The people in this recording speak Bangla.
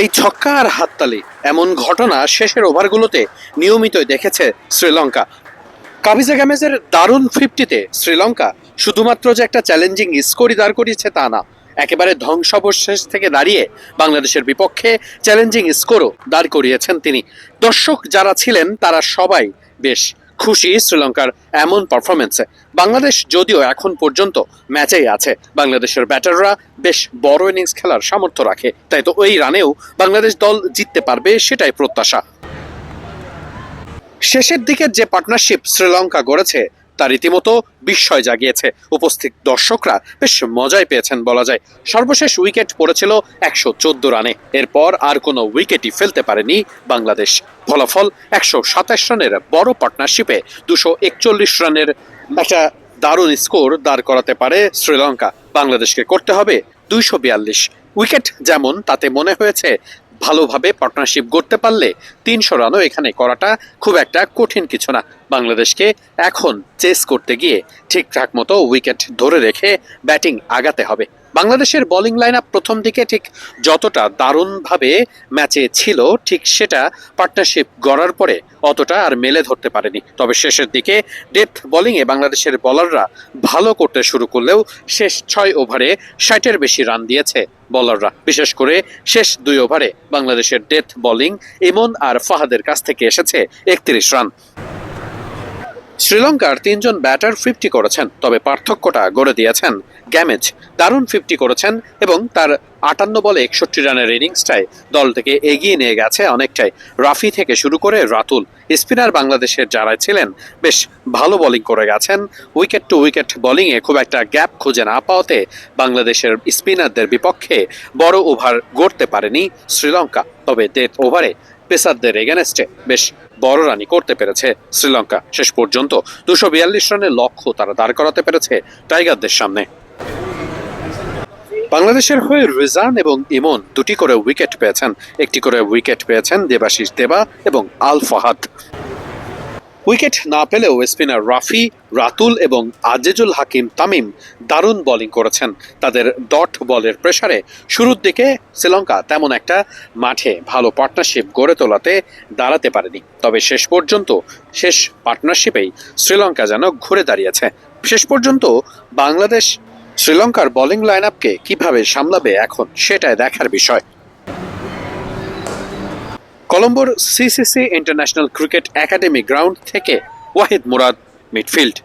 এই ছক্কা আর হাততালি এমন ঘটনা শেষের ওভারগুলোতে নিয়মিতই দেখেছে শ্রীলঙ্কা। কাবিজা গ্যামেজের দারুণ ফিফটিতে শ্রীলঙ্কা শুধুমাত্র যে একটা চ্যালেঞ্জিং স্কোরই দাঁড় করিয়েছে তা না, একেবারে ধ্বংসাবশেষ থেকে দাঁড়িয়ে বাংলাদেশের বিপক্ষে চ্যালেঞ্জিং স্কোরও দাঁড় করিয়েছেন তিনি। দর্শক যারা ছিলেন তারা সবাই বেশ খুশি শ্রীলঙ্কার এমন পারফরমেন্সে বাংলাদেশ যদিও এখন পর্যন্ত ম্যাচেই আছে। বাংলাদেশের ব্যাটাররা বেশ বড় ইনিংস খেলার সামর্থ্য রাখে। তাই তো ওই রানেও বাংলাদেশ দল জিততে পারবে সেটাই প্রত্যাশা। শেষের দিকে যে পার্টনারশিপ শ্রীলঙ্কা গড়েছে তা রীতিমতো বিস্ময় জাগিয়েছে। উপস্থিত দর্শকরা বেশ মজাই পেয়েছেন বলা যায়। সর্বশেষ উইকেট পড়েছিল একশো চোদ্দ রানে। এরপর আর কোনো উইকেটই ফেলতে পারেনি বাংলাদেশ। ফলাফল একশো সাতাশ রানের বড় পার্টনারশিপে দুশো একচল্লিশ রানের একটা দারুণ স্কোর দাঁড় করাতে পারে শ্রীলঙ্কা। বাংলাদেশকে করতে হবে দুইশো বিয়াল্লিশ। উইকেট যেমন তাতে মনে হয়েছে ভালোভাবে পার্টনারশিপ গড়তে পারলে তিনশো রানও এখানে করাটা খুব একটা কঠিন কিছু না। বাংলাদেশকে এখন চেস করতে গিয়ে ঠিকঠাক মতো উইকেট ধরে রেখে ব্যাটিং আগাতে হবে। বাংলাদেশের বোলিং লাইন আপ প্রথম দিকে ঠিক যতটা দারুণভাবে ম্যাচে ছিল, ঠিক সেটা পার্টনারশিপ গড়ার পরে অতটা আর মেলে ধরতে পারেনি। তবে শেষের দিকে ডেথ বোলিংয়ে বাংলাদেশের বলাররা ভালো করতে শুরু করলেও শেষ ছয় ওভারে ষাটের বেশি রান দিয়েছে বলাররা বিশেষ করে শেষ দুই ওভারে বাংলাদেশের ডেথ বোলিং ইমন আর ফাহাদের কাছ থেকে এসেছে একত্রিশ রান শ্রীলঙ্কার তিনজন ব্যাটার ফিফটি করেছেন, তবে পার্থক্যটা গড়ে দিয়েছেন গ্যামেজ। দারুণ ফিফটি করেছেন এবং তার আটান্ন বলে একষট্টি রানের ইনিংসটায় দল থেকে এগিয়ে নিয়ে গেছে অনেকটাই। রাফি থেকে শুরু করে রাতুল, স্পিনার বাংলাদেশের যারা ছিলেন, বেশ ভালো বোলিং করে গেছেন। উইকেট টু উইকেট বোলিংয়ে খুব একটা গ্যাপ খুঁজে না পাওয়াতে বাংলাদেশের স্পিনারদের বিপক্ষে বড় ওভার গড়তে পারেনি শ্রীলঙ্কা, তবে ডেথ ওভারে পেসারদের এগেনস্টে বেশ বড় রানি করতে পেরেছে শ্রীলঙ্কা। শেষ পর্যন্ত দুশো বিয়াল্লিশ রানের লক্ষ্য তারা দাঁড় করাতে পেরেছে টাইগারদের সামনে। বাংলাদেশের হয়ে রেজান এবং ইমন দুটি করে উইকেট পেয়েছেন। একটি করে উইকেট পেয়েছেন দেবাশিস দেবা এবং আল ফাহাদ উইকেট না পেলেও স্পিনার রাফি, রাতুল এবং আজিজুল হাকিম তামিম দারুণ বোলিং করেছেন। তাদের ডট বলের প্রেসারে শুরুর দিকে শ্রীলঙ্কা তেমন একটা মাঠে ভালো পার্টনারশিপ গড়ে তোলাতে দাঁড়াতে পারেনি। তবে শেষ পর্যন্ত, শেষ পার্টনারশিপেই শ্রীলঙ্কা যেন ঘুরে দাঁড়িয়েছে। শেষ পর্যন্ত বাংলাদেশ শ্রীলঙ্কার বোলিং লাইন আপকে কীভাবে সামলাবে এখন সেটাই দেখার বিষয়। কলম্বোর CCC international cricket academy ground থেকে ওয়াহিদ মুরাদ মিডফিল্ড।